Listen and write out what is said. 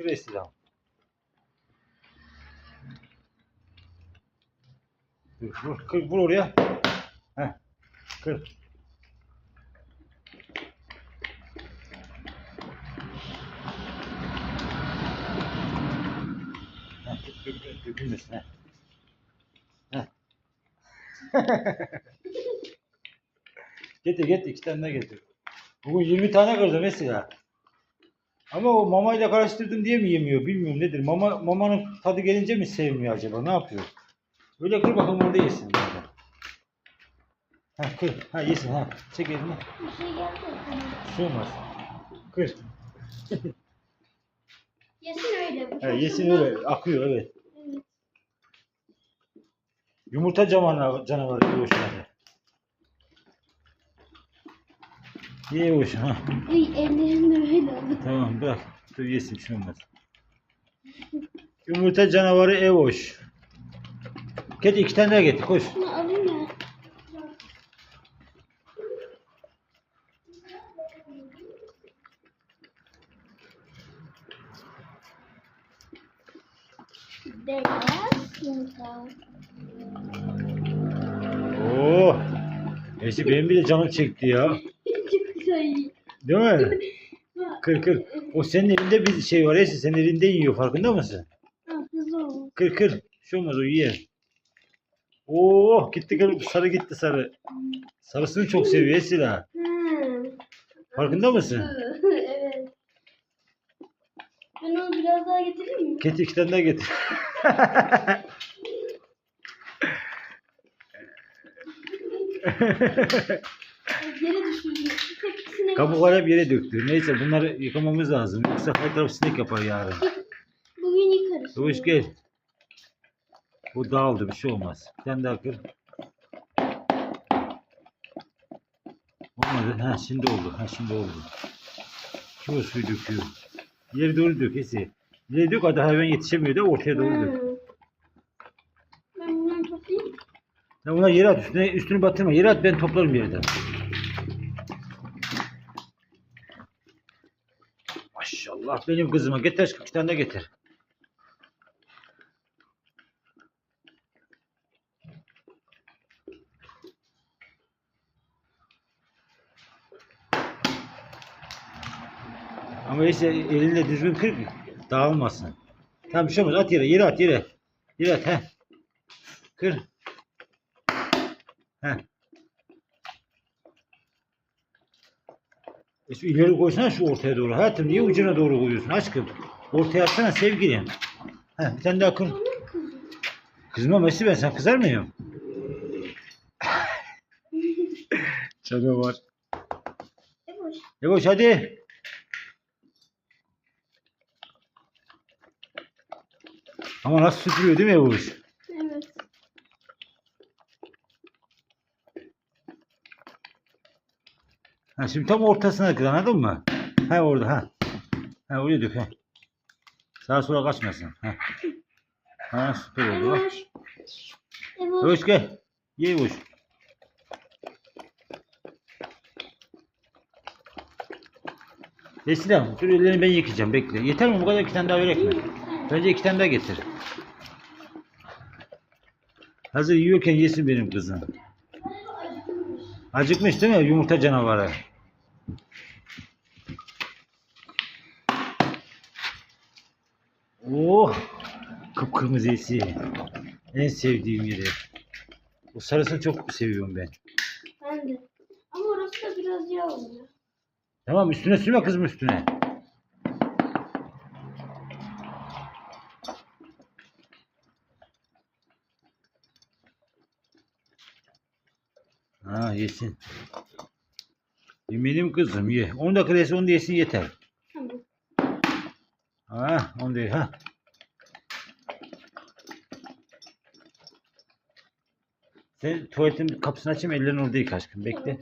Kır Esra. Dur, vur, kır, vur oraya. Heh. Kır. Dökülmesin. Heh. getir getir iki tane getir. Bugün 20 tane kırdım mesela. Ama o mamayla karıştırdım diye mi yemiyor bilmiyorum nedir. Mama, mamanın tadı gelince mi sevmiyor acaba ne yapıyor? Öyle kır bakalım orada yesin. Ha kır. Ha yesin ha. Çek elini. Bir şey geldi. Şey olmaz. Kır. Yesin öyle. Bu Ha, yesin öyle. Akıyor evet. Evet. Yumurta canavarı, canavarı iyi hoş yani. İyi hoş ha. Uy ellerim de böyle oldu. Tamam bırak. Dur yesin bir şey olmaz. Yumurta canavarı Evoş. Kedi iki tane daha getir koş. Şunu alayım ya. Beyaz yumurta. Oo. Neyse benim bile canım çekti ya. Değil mi? Kır kır. O senin elinde bir şey var Esi. Senin elinde yiyor farkında mısın? Ha. Kır kır. Şey olmaz o yer. Oo gitti kır. Sarı gitti sarı. Sarısını çok seviyor Esila. Hmm. Farkında mısın? evet. Ben onu biraz daha getireyim mi? Getir iki tane daha getir. Yere düşürdüm. Tepkisine Kabuklar hep yere döktü. Neyse bunları yıkamamız lazım. Yoksa her taraf sinek yapar yarın. Bugün yıkarız. Doğuş gel. Bu dağıldı bir şey olmaz. Tane daha kır. Olmadı. Ha şimdi oldu. Ha şimdi oldu. Şu suyu döküyor. İleri doğru dök Esi. İleri dök hadi hayvan yetişemiyor da ortaya doğru dök. Hmm. Ben bundan toplayayım. Ya ona yere at üstüne, üstünü batırma. Yere at ben toplarım yerden. Maşallah benim kızıma. Getir iki tane de getir. Ama işte elinle düzgün kır dağılmasın. Tamam bir şey olmaz. At yere, yere at yere. Yere at he. Kır. He. E şu ileri koysana şu ortaya doğru. Hayatım niye ucuna doğru koyuyorsun aşkım? Ortaya atsana sevgilim. He, bir tane daha kır. Kızma Messi ben sen kızar mıyım? E boş. Yavaş hadi. Ama nasıl süpürüyor değil mi Yavaş? Evet. Ha şimdi tam ortasına kır anladın mı? Ha orada ha. Ha oraya dök ha. Sağa sola kaçmasın. Ha. Ha süper oldu bak. Hoş gel. Ye hoş. Esra dur ellerini ben yıkayacağım bekle. Yeter mi bu kadar iki tane daha verek mi? Bence iki tane daha getir. Hazır yiyorken yesin benim kızım. Acıkmış değil mi yumurta canavarı? Oh! Kıpkırmızı esi. En sevdiğim yeri. Bu sarısını çok seviyorum ben. Ben de. Ama orası da biraz yağ oluyor. Tamam üstüne sürme kızım üstüne. Ha yesin. Yemedim kızım ye. 10 dakika yesin onu da yesin yeter. Tamam. Ha onu da ha. Sen tuvaletin kapısını açayım ellerini orada yıka aşkım bekle.